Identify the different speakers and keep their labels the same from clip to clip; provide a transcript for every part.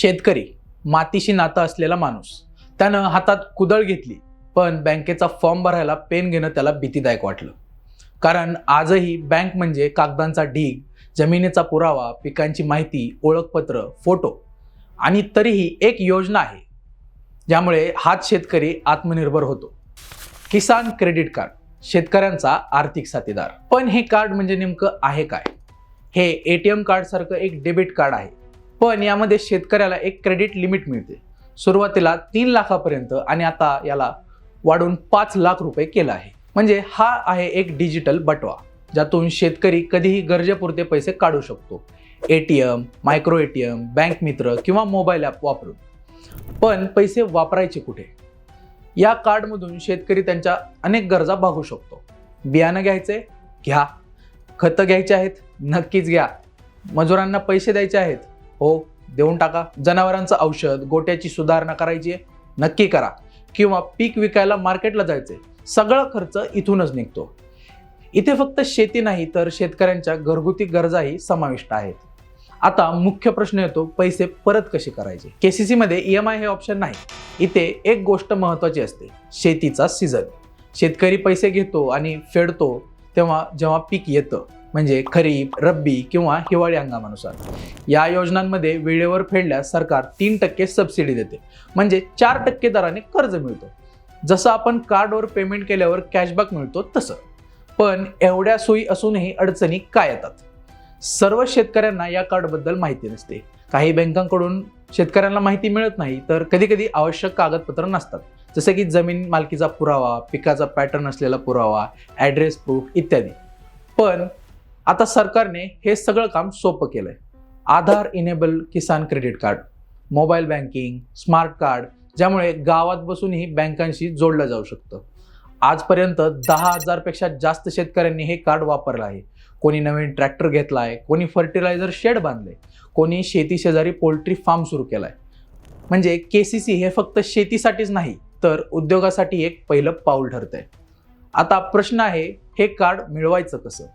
Speaker 1: शेतकरी मातीशी नातं असलेला माणूस. त्यानं हातात कुदळ घेतली पण बँकेचा फॉर्म भरायला पेन घेणं त्याला भीतीदायक वाटलं. कारण आजही बँक म्हणजे कागदांचा ढीग जमिनीचा पुरावा पिकांची माहिती ओळखपत्र फोटो. आणि तरीही एक योजना आहे ज्यामुळे हाच शेतकरी आत्मनिर्भर होतो. किसान क्रेडिट कार्ड शेतकऱ्यांचा आर्थिक साथीदार. पण हे कार्ड म्हणजे नेमकं आहे काय? हे ए टी एम कार्डसारखं एक डेबिट कार्ड आहे. पण यामध्ये शेतकऱ्याला एक क्रेडिट लिमिट मिळते. सुरुवातीला तीन लाखापर्यंत आणि आता याला वाढून पाच लाख रुपये केलं आहे. म्हणजे हा आहे एक डिजिटल बटवा ज्यातून शेतकरी कधीही गरजेपुरते पैसे काढू शकतो. A T M micro A T M bank मित्र किंवा मोबाईल ॲप वापरून. पण पैसे वापरायचे कुठे? या कार्डमधून शेतकरी त्यांच्या अनेक गरजा भागू शकतो. बियाणं घ्यायचे घ्या. खतं घ्यायचे आहेत नक्कीच घ्या. मजुरांना पैसे द्यायचे आहेत हो देऊन टाका. जनावरांचं औषध गोट्याची सुधारणा करायची आहे नक्की करा. किंवा पीक विकायला मार्केटला जायचे सगळा खर्च इथूनच निघतो. इथे फक्त शेती नाही तर शेतकऱ्यांच्या घरगुती गरजाही समाविष्ट आहेत. आता मुख्य प्रश्न येतो पैसे परत कसे करायचे? केसीसी मध्ये ई एम आय हे ऑप्शन नाही. इथे एक गोष्ट महत्वाची असते शेतीचा सीझन शेतकरी पैसे घेतो आणि फेडतो तेव्हा जेव्हा पीक येतं म्हणजे खरीप रब्बी किंवा हिवाळी हंगामानुसार. या योजनांमध्ये वेळेवर फेडल्यास सरकार तीन टक्के सबसिडी देते. म्हणजे चार टक्के दराने कर्ज मिळतं. जसं आपण कार्डवर पेमेंट केल्यावर कॅशबॅक मिळतो तसं. पण एवढ्या सोयी असूनही अडचणी काय येतात? सर्व शेतकऱ्यांना या कार्डबद्दल माहिती नसते. काही बँकांकडून शेतकऱ्यांना माहिती मिळत नाही तर कधी कधी आवश्यक कागदपत्र नसतात. जसे की जमीन मालकीचा पुरावा पिकाचा पॅटर्न असलेला पुरावा ॲड्रेस प्रूफ इत्यादी. पण आता सरकारने हे सगळं काम सोपं केलंय. Aadhaar enable Kisan credit card mobile banking smart card ज्यामुळे गावात बसूनही बँकांशी जोडलं जाऊ शकतं. आजपर्यंत दहा हजारपेक्षा जास्त शेतकऱ्यांनी हे कार्ड वापरलं आहे. कोणी नवीन ट्रॅक्टर घेतला आहे कोणी फर्टिलायझर शेड बांधले कोणी शेती शेजारी पोल्ट्री फार्म सुरू केला आहे म्हणजे के सी सी हे फक्त शेतीसाठीच नाही तर उद्योगासाठी एक पहिलं पाऊल ठरतंय. आता प्रश्न आहे हे कार्ड मिळवायचं कसं?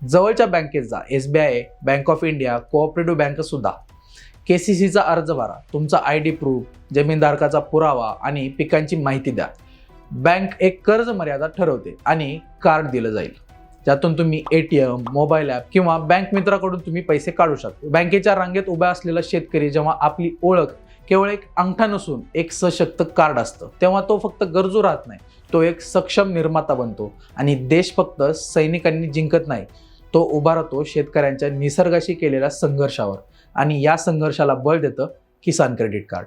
Speaker 1: जवळच्या बँकेत जा. S B I bank of India cooperative bank सुद्धा. के सी सीचा अर्ज भरा. तुमचा आय डी प्रूफ जमीनधारकाचा पुरावा आणि पिकांची माहिती द्या. बँक एक कर्ज मर्यादा ठरवते आणि कार्ड दिलं जाईल. ज्यातून तुम्ही A T M mobile app किंवा बँक मित्राकडून तुम्ही पैसे काढू शकता. बँकेच्या रांगेत उभ्या असलेला शेतकरी जेव्हा आपली ओळख केवळ एक अंगठा नसून एक सशक्त कार्ड असतं. तेव्हा तो फक्त गरजू राहत नाही. तो एक सक्षम निर्माता बनतो. आणि देश फक्त सैनिकांनी जिंकत नाही. तो उभा राहतो शेतकऱ्यांच्या निसर्गाशी केलेल्या संघर्षावर. आणि या संघर्षाला बळ देतं किसान क्रेडिट कार्ड.